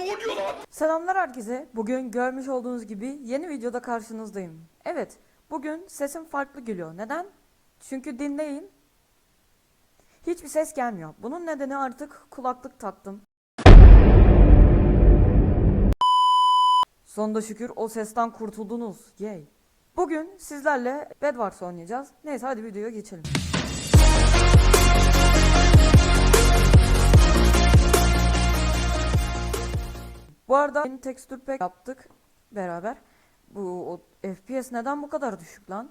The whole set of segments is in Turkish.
Ne oluyor lan? Selamlar herkese. Bugün görmüş olduğunuz gibi yeni videoda karşınızdayım. Evet, bugün sesim farklı geliyor. Neden? Çünkü dinleyin. Hiçbir ses gelmiyor. Bunun nedeni artık kulaklık taktım. Sonunda şükür o sesten kurtuldunuz. Yay. Bugün sizlerle Bedwars oynayacağız. Neyse hadi videoya geçelim. Bu arada yeni texture pack yaptık beraber. Bu o, FPS neden bu kadar düşük lan?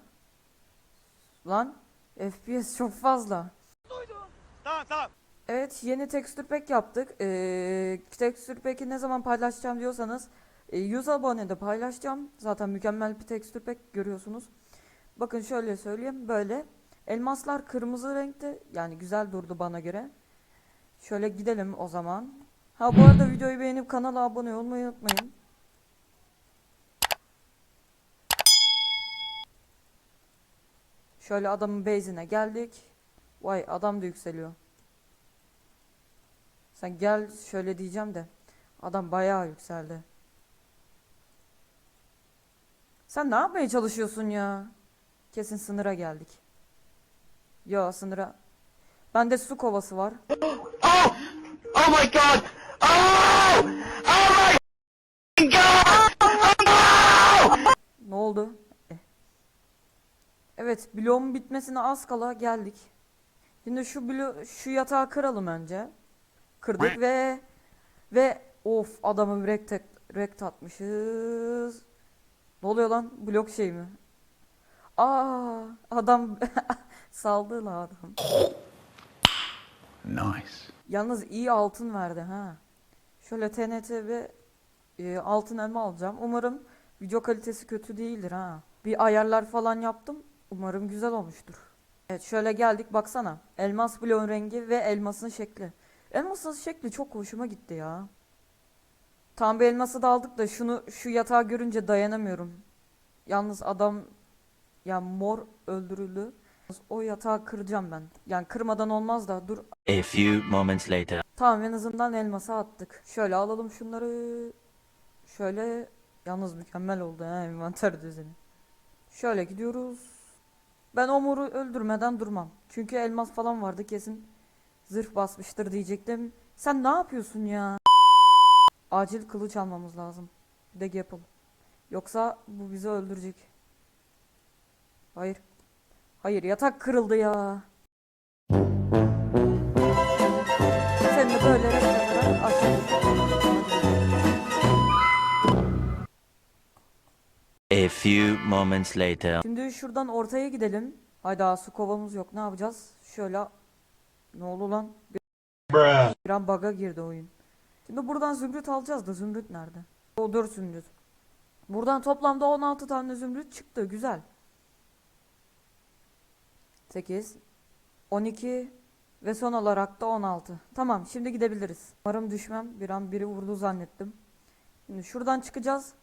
Lan FPS çok fazla. Tamam tamam. Evet yeni texture pack yaptık. Ee, texture pack'i ne zaman paylaşacağım diyorsanız e, 100 abonede paylaşacağım. Zaten mükemmel bir texture pack görüyorsunuz. Bakın şöyle söyleyeyim böyle. Elmaslar kırmızı renkte yani güzel durdu bana göre. Şöyle gidelim o zaman. Ha bu arada videoyu beğenip kanala abone olmayı unutmayın. Şöyle adamın base'ine geldik. Vay adam da yükseliyor. Sen gel şöyle diyeceğim de. Adam bayağı yükseldi. Sen ne yapmaya çalışıyorsun ya? Kesin sınıra geldik. Yo sınıra. Bende su kovası var. Oh! Oh my god! Oh! Oh my god! Ne oldu? Eh. Evet, bloğun bitmesine az kala geldik. Şimdi şu blo şu yatağı kıralım önce. Kırdık ve ve of adamı rekt rekt atmışız. Ne oluyor lan? Blok şey mi? Aa, adam saldı la adam. Nice. Yalnız iyi altın verdi ha. Şöyle TNT ve e, altın elma alacağım. Umarım video kalitesi kötü değildir ha. Bir ayarlar falan yaptım. Umarım güzel olmuştur. Evet şöyle geldik baksana. Elmas bloğun rengi ve elmasın şekli. Elmasın şekli çok hoşuma gitti ya. Tam bir elması da aldık da şunu şu yatağı görünce dayanamıyorum. Yalnız adam ya mor öldürüldü. O yatağı kıracağım ben. Yani kırmadan olmaz da dur A few moments later. Tamam en azından elması attık. Şöyle alalım şunları. Şöyle yalnız mükemmel oldu ha envanter düzeni. Şöyle gidiyoruz. Ben Omur'u öldürmeden durmam. Çünkü elmas falan vardı kesin. Zırh basmıştır diyecektim. Sen ne yapıyorsun ya? Acil kılıç almamız lazım. Bir de Gapple. Yoksa bu bizi öldürecek. Hayır. Hayır yatak kırıldı ya. Sen de böyle aşağı A few moments later. Şimdi şuradan ortaya gidelim. Hayda su kovamız yok. Ne yapacağız? Şöyle ne oldu lan? Bir, bir an bug'a girdi oyun. Şimdi buradan zümrüt alacağız da zümrüt nerede? O 4 zümrüt. Buradan toplamda 16 tane zümrüt çıktı. Güzel. 8 12 ve son olarak da 16. Tamam şimdi gidebiliriz. Umarım düşmem. Bir an biri vurdu zannettim. Şimdi şuradan çıkacağız.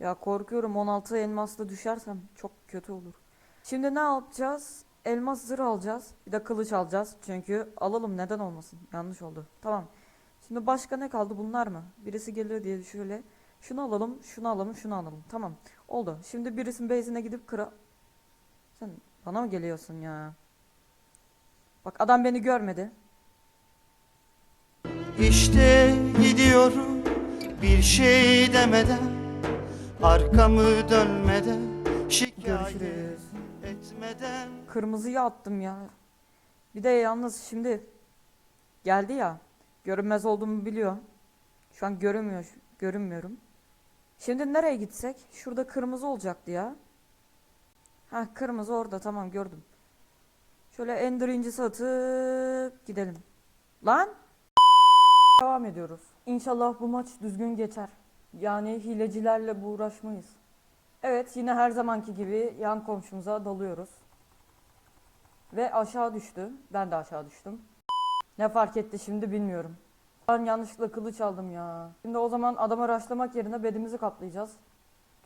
Ya korkuyorum 16 elmasla düşersem çok kötü olur. Şimdi ne yapacağız? Elmas zırh alacağız. Bir de kılıç alacağız. Çünkü alalım neden olmasın. Yanlış oldu. Tamam. Şimdi başka ne kaldı bunlar mı? Birisi geliyor diye şöyle. Şunu alalım, şunu alalım, şunu alalım. Tamam. Oldu. Şimdi birisinin base'ine gidip kıra... Sen bana mı geliyorsun ya? Bak adam beni görmedi. İşte gidiyorum bir şey demeden Arkamı dönmeden Şikayet Görüşürüz. etmeden Kırmızıyı attım ya. Bir de yalnız şimdi geldi ya. Görünmez olduğumu biliyor. Şu an görünmüyor, görünmüyorum. Şimdi nereye gitsek? Şurada kırmızı olacaktı ya. Ha kırmızı orada tamam gördüm. Şöyle ender incisi atıp gidelim. Lan! Devam ediyoruz. İnşallah bu maç düzgün geçer. Yani hilecilerle bu uğraşmayız. Evet yine her zamanki gibi yan komşumuza dalıyoruz. Ve aşağı düştü. Ben de aşağı düştüm. Ne fark etti şimdi bilmiyorum. Ben yanlışlıkla kılıç aldım ya. Şimdi o zaman adama raşlamak yerine bedimizi kaplayacağız.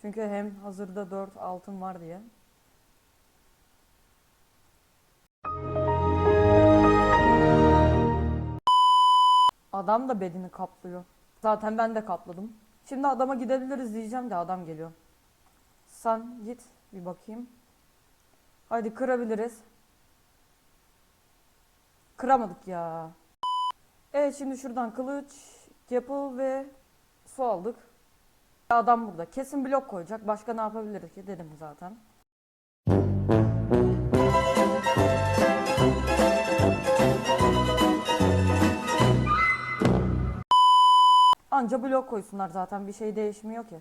Çünkü hem hazırda 4 altın var diye. Adam da bedeni kaplıyor. Zaten ben de kapladım. Şimdi adama gidebiliriz diyeceğim de adam geliyor. Sen git bir bakayım. Haydi kırabiliriz. Kıramadık ya. Evet şimdi şuradan kılıç, yapı ve su aldık. Adam burada. Kesin blok koyacak. Başka ne yapabiliriz ki dedim zaten. Anca blok koysunlar zaten. Bir şey değişmiyor ki.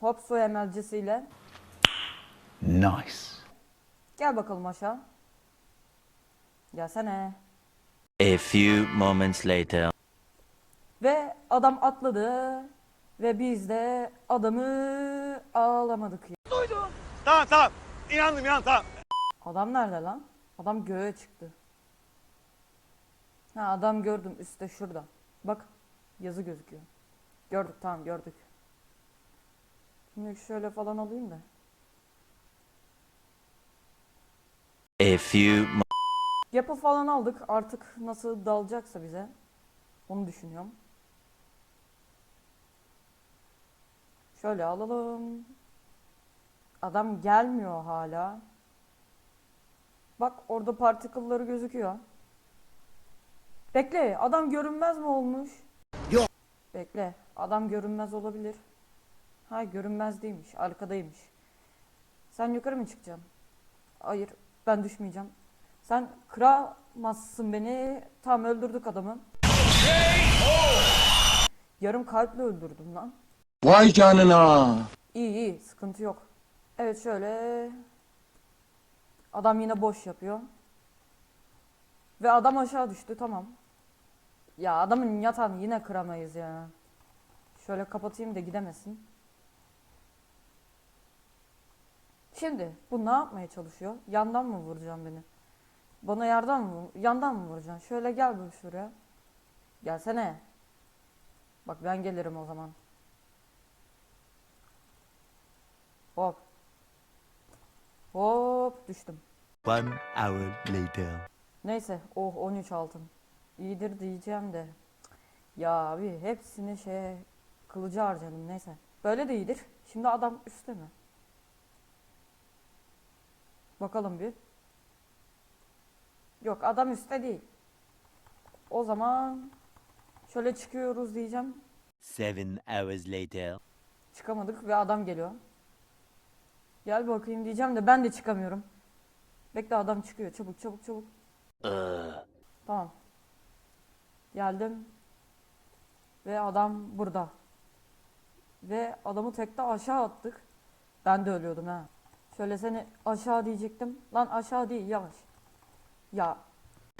Hop su emelcisiyle. Nice. Gel bakalım aşağı. Gelsene. A few moments later. Ve adam atladı. Ve biz de adamı ağlamadık ya. Tamam tamam. İnandım inandım tamam. Adam nerede lan? Adam göğe çıktı. Ha adam gördüm üstte şurada. Bak yazı gözüküyor. Gördük tamam gördük. Şimdi şöyle falan alayım da. A few Yapı falan aldık artık nasıl dalacaksa bize. Onu düşünüyorum. Şöyle alalım. Adam gelmiyor hala. Bak orada particle'ları gözüküyor. Bekle adam görünmez mi olmuş? Yok. Bekle adam görünmez olabilir. Ha görünmez değilmiş arkadaymış. Sen yukarı mı çıkacaksın? Hayır ben düşmeyeceğim. Sen kıramazsın beni. Tam öldürdük adamı. Yarım kalple öldürdüm lan. Vay canına. İyi iyi sıkıntı yok. Evet şöyle. Adam yine boş yapıyor. Ve adam aşağı düştü tamam. Ya adamın yatağını yine kıramayız ya. Şöyle kapatayım da gidemesin. Şimdi bu ne yapmaya çalışıyor? Yandan mı vuracağım beni? Bana yardan mı? Yandan mı vuracaksın? Şöyle gel bir şuraya. Gelsene. Bak ben gelirim o zaman. Hop. Hop düştüm. One hour later. Neyse oh 13 altın. İyidir diyeceğim de. Ya abi hepsini şey kılıcı harcadım neyse. Böyle de iyidir. Şimdi adam üstte mi? Bakalım bir. Yok adam üstte değil. O zaman şöyle çıkıyoruz diyeceğim. Seven hours later. Çıkamadık ve adam geliyor. Gel bakayım diyeceğim de ben de çıkamıyorum. Bekle adam çıkıyor. Çabuk çabuk çabuk. Tamam. Geldim. Ve adam burada. Ve adamı tekte aşağı attık. Ben de ölüyordum ha. Şöyle seni aşağı diyecektim. Lan aşağı değil yavaş. Ya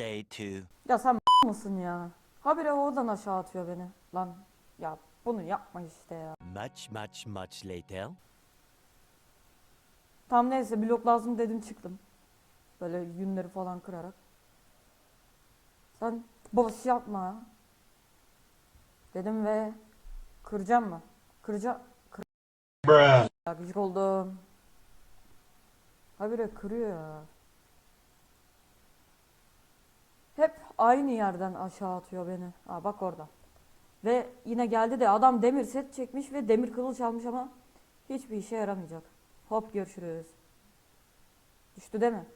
Day two. ya sen mısın ya? Habire oradan aşağı atıyor beni. Lan ya bunu yapma işte ya. Much, much, much later. Tam neyse blok lazım dedim çıktım. Böyle yünleri falan kırarak. Sen boş yapma. Dedim ve kıracağım mı? Kıracağım. Kır ya gıcık oldum. Habire kırıyor ya. Hep aynı yerden aşağı atıyor beni. Ha bak orada. Ve yine geldi de adam demir set çekmiş ve demir kılıç almış ama hiçbir işe yaramayacak. Hop görüşürüz. Düştü değil mi?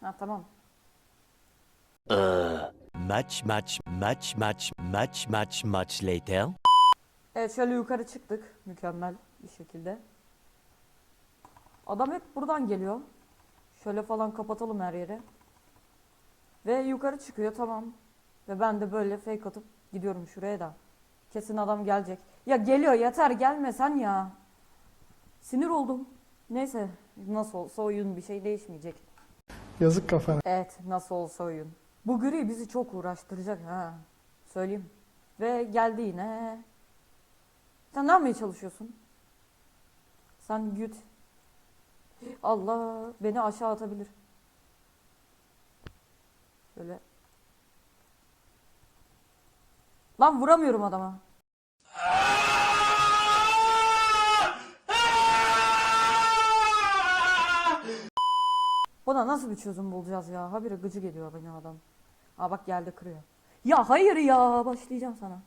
Ha tamam. Much, much, much, much, much, much, much later. Evet şöyle yukarı çıktık. Mükemmel bir şekilde. Adam hep buradan geliyor. Şöyle falan kapatalım her yeri. Ve yukarı çıkıyor tamam. Ve ben de böyle fake atıp gidiyorum şuraya da. Kesin adam gelecek. Ya geliyor yeter gelme sen ya. Sinir oldum. Neyse nasıl olsa oyun bir şey değişmeyecek. Yazık kafana. Evet nasıl olsa oyun. Bu gri bizi çok uğraştıracak ha. Söyleyeyim. Ve geldi yine. Sen ne yapmaya çalışıyorsun? Sen güt. Allah beni aşağı atabilir. Şöyle. Lan vuramıyorum adama. Buna nasıl bir çözüm bulacağız ya? Habire gıcı geliyor bana adam. Aa bak geldi kırıyor. Ya hayır ya başlayacağım sana.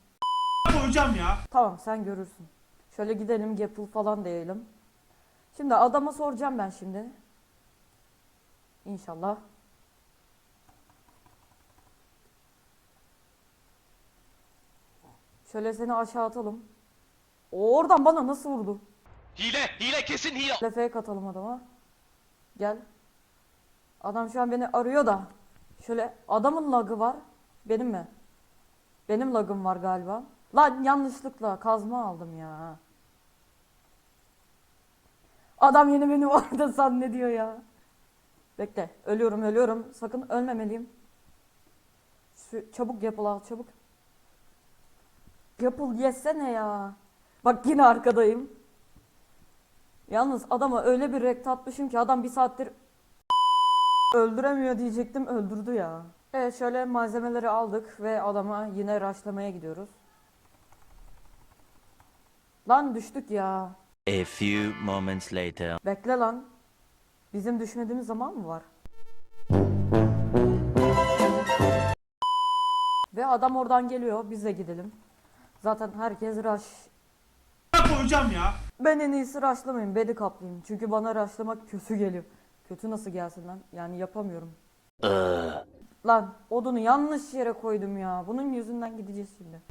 Koyacağım ya. Tamam sen görürsün. Şöyle gidelim Gapple falan diyelim. Şimdi adama soracağım ben şimdi. İnşallah. Şöyle seni aşağı atalım. O oradan bana nasıl vurdu? Hile, hile kesin hile. Şöyle fake atalım adama. Gel. Adam şu an beni arıyor da. Şöyle adamın lagı var. Benim mi? Benim lagım var galiba. Lan yanlışlıkla kazma aldım ya. Adam yine beni orada zannediyor ya. Bekle. Ölüyorum ölüyorum. Sakın ölmemeliyim. Şu, çabuk yapıl al çabuk. Yapıl yesene ya. Bak yine arkadayım. Yalnız adama öyle bir rekt atmışım ki adam bir saattir öldüremiyor diyecektim öldürdü ya. Evet şöyle malzemeleri aldık ve adama yine raşlamaya gidiyoruz. Lan düştük ya. A few moments later. Bekle lan. Bizim düşmediğimiz zaman mı var? Ve adam oradan geliyor. Biz de gidelim. Zaten herkes rush. Koyacağım ya. Ben en iyisi rushlamayayım. Bedi kaplayayım. Çünkü bana rushlamak kötü geliyor. Kötü nasıl gelsin lan? Yani yapamıyorum. Lan odunu yanlış yere koydum ya. Bunun yüzünden gideceğiz şimdi.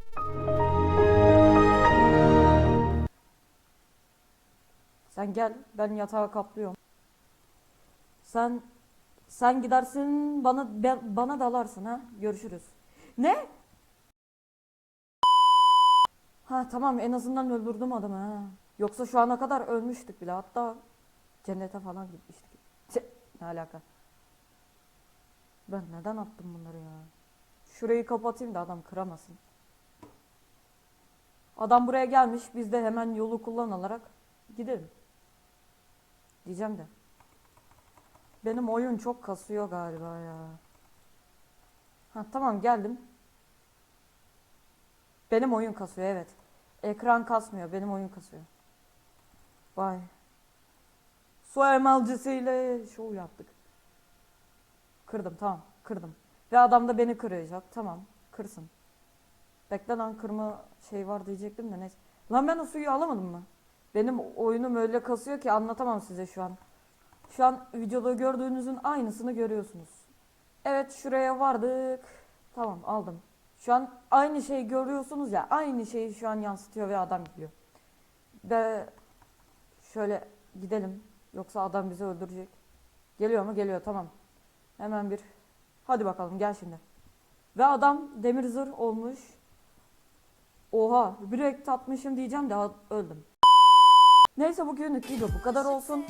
Sen gel. Ben yatağı kaplıyorum. Sen sen gidersin bana ben- bana dalarsın ha. Görüşürüz. Ne? Ha tamam en azından öldürdüm adamı ha. Yoksa şu ana kadar ölmüştük bile. Hatta cennete falan gitmiştik. Ne alaka? Ben neden attım bunları ya? Şurayı kapatayım da adam kıramasın. Adam buraya gelmiş. Biz de hemen yolu kullanarak gidelim. Diyeceğim de. Benim oyun çok kasıyor galiba ya. Ha tamam geldim. Benim oyun kasıyor evet. Ekran kasmıyor. Benim oyun kasıyor. Vay. Su emalcisiyle şov yaptık. Kırdım tamam. Kırdım. Ve adam da beni kıracak. Tamam. Kırsın. Bekle lan kırma şey var diyecektim de neyse. Lan ben o suyu alamadım mı? Benim oyunum öyle kasıyor ki anlatamam size şu an. Şu an videoda gördüğünüzün aynısını görüyorsunuz. Evet şuraya vardık. Tamam aldım. Şu an aynı şeyi görüyorsunuz ya aynı şeyi şu an yansıtıyor ve adam gidiyor. Ve şöyle gidelim. Yoksa adam bizi öldürecek. Geliyor mu? Geliyor tamam. Hemen bir hadi bakalım gel şimdi. Ve adam demir zırh olmuş. Oha bir ek tatmışım diyeceğim de öldüm. Neyse bugünlük video bu kadar olsun.